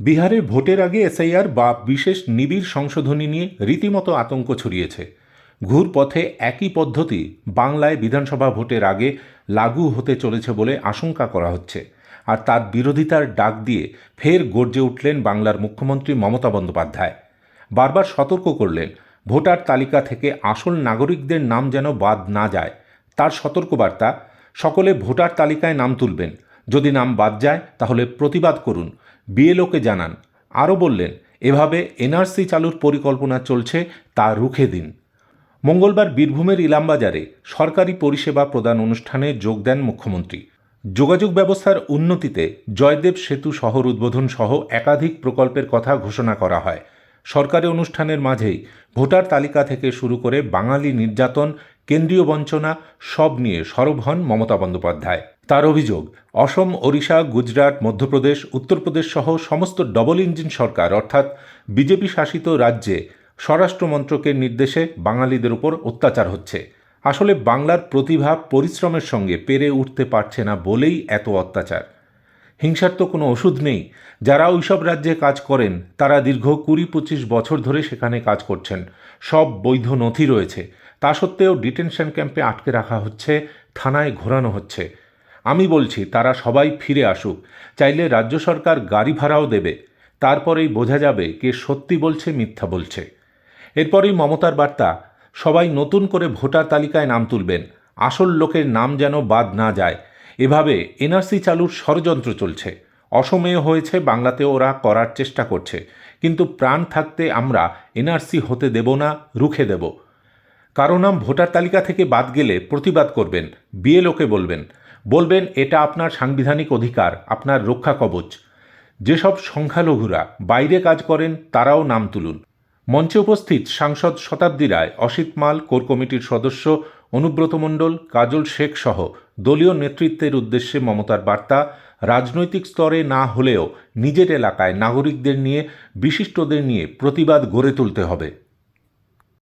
বিহারে ভোটের আগে এসআইআর বা বিশেষ নিবিড় সংশোধনী নিয়ে রীতিমতো আতঙ্ক ছড়িয়েছে। ঘুরপথে একই পদ্ধতি বাংলায় বিধানসভা ভোটের আগে লাগু হতে চলেছে বলে আশঙ্কা করা হচ্ছে। আর তার বিরোধিতার ডাক দিয়ে ফের গর্জে উঠলেন বাংলার মুখ্যমন্ত্রী মমতা বন্দ্যোপাধ্যায়। বারবার সতর্ক করলেন, ভোটার তালিকা থেকে আসল নাগরিকদের নাম যেন বাদ না যায়। তার সতর্কবার্তা, সকলে ভোটার তালিকায় নাম তুলবেন যদি নাম বাদ যায়, তাহলে প্রতিবাদ করুন। বিএলওকে জানান। আরও বললেন, এভাবে এনআরসি চালুর পরিকল্পনা চলছে, তা রুখে দিন। মঙ্গলবার বীরভূমের ইলামবাজারে সরকারি পরিষেবা প্রদান অনুষ্ঠানে যোগ দেন মুখ্যমন্ত্রী। যোগাযোগ ব্যবস্থার উন্নতিতে জয়দেব সেতু শহর উদ্বোধন সহ একাধিক প্রকল্পের কথা ঘোষণা করা হয়। সরকারি অনুষ্ঠানের মাঝেই ভোটার তালিকা থেকে শুরু করে বাঙালি নির্যাতন, কেন্দ্রীয় বঞ্চনা সব নিয়ে সরব হন মমতা বন্দ্যোপাধ্যায়। তার অভিযোগ, অসম, ওড়িশা, গুজরাট, মধ্যপ্রদেশ, উত্তরপ্রদেশ সহ সমস্ত ডবল ইঞ্জিন সরকার, অর্থাৎ বিজেপি শাসিত রাজ্যে স্বরাষ্ট্র মন্ত্রকের নির্দেশে বাঙালিদের উপর অত্যাচার হচ্ছে। আসলে বাংলার প্রতিভা পরিশ্রমের সঙ্গে পেরে উঠতে পারছে না বলেই এত অত্যাচার। হিংসার তো কোনো ওষুধ নেই। যারা ওইসব রাজ্যে কাজ করেন, তারা দীর্ঘ কুড়ি পঁচিশ বছর ধরে সেখানে কাজ করছেন। সব বৈধ নথি রয়েছে। তা সত্ত্বেও ডিটেনশন ক্যাম্পে আটকে রাখা হচ্ছে, থানায় ঘোরানো হচ্ছে। আমি বলছি, তারা সবাই ফিরে আসুক। চাইলে রাজ্য সরকার গাড়ি ভাড়াও দেবে। তারপরেই বোঝা যাবে কে সত্যি বলছে, মিথ্যা বলছে। এরপরেই মমতার বার্তা, সবাই নতুন করে ভোটার তালিকায় নাম তুলবেন। আসল লোকের নাম যেন বাদ না যায়। এভাবে এনআরসি চালুর ষড়যন্ত্র চলছে। অসময়ে হয়েছে, বাংলাতে ওরা করার চেষ্টা করছে। কিন্তু প্রাণ থাকতে আমরা এনআরসি হতে দেব না, রুখে দেব। কারও নাম ভোটার তালিকা থেকে বাদ গেলে প্রতিবাদ করবেন, বিএলওকে বলবেন। বলবেন, এটা আপনার সাংবিধানিক অধিকার, আপনার রক্ষা কবচ। যেসব সংখ্যালঘুরা বাইরে কাজ করেন, তারাও নাম তুলুন। মঞ্চে উপস্থিত সাংসদ শতাব্দী রায়, অসিত মাল, কোর কমিটির সদস্য অনুব্রত মণ্ডল, কাজল শেখ সহ দলীয় নেতৃত্বের উদ্দেশ্যে মমতার বার্তা, রাজনৈতিক স্তরে না হলেও নিজের এলাকায় নাগরিকদের নিয়ে, বিশিষ্টদের নিয়ে প্রতিবাদ গড়ে তুলতে হবে।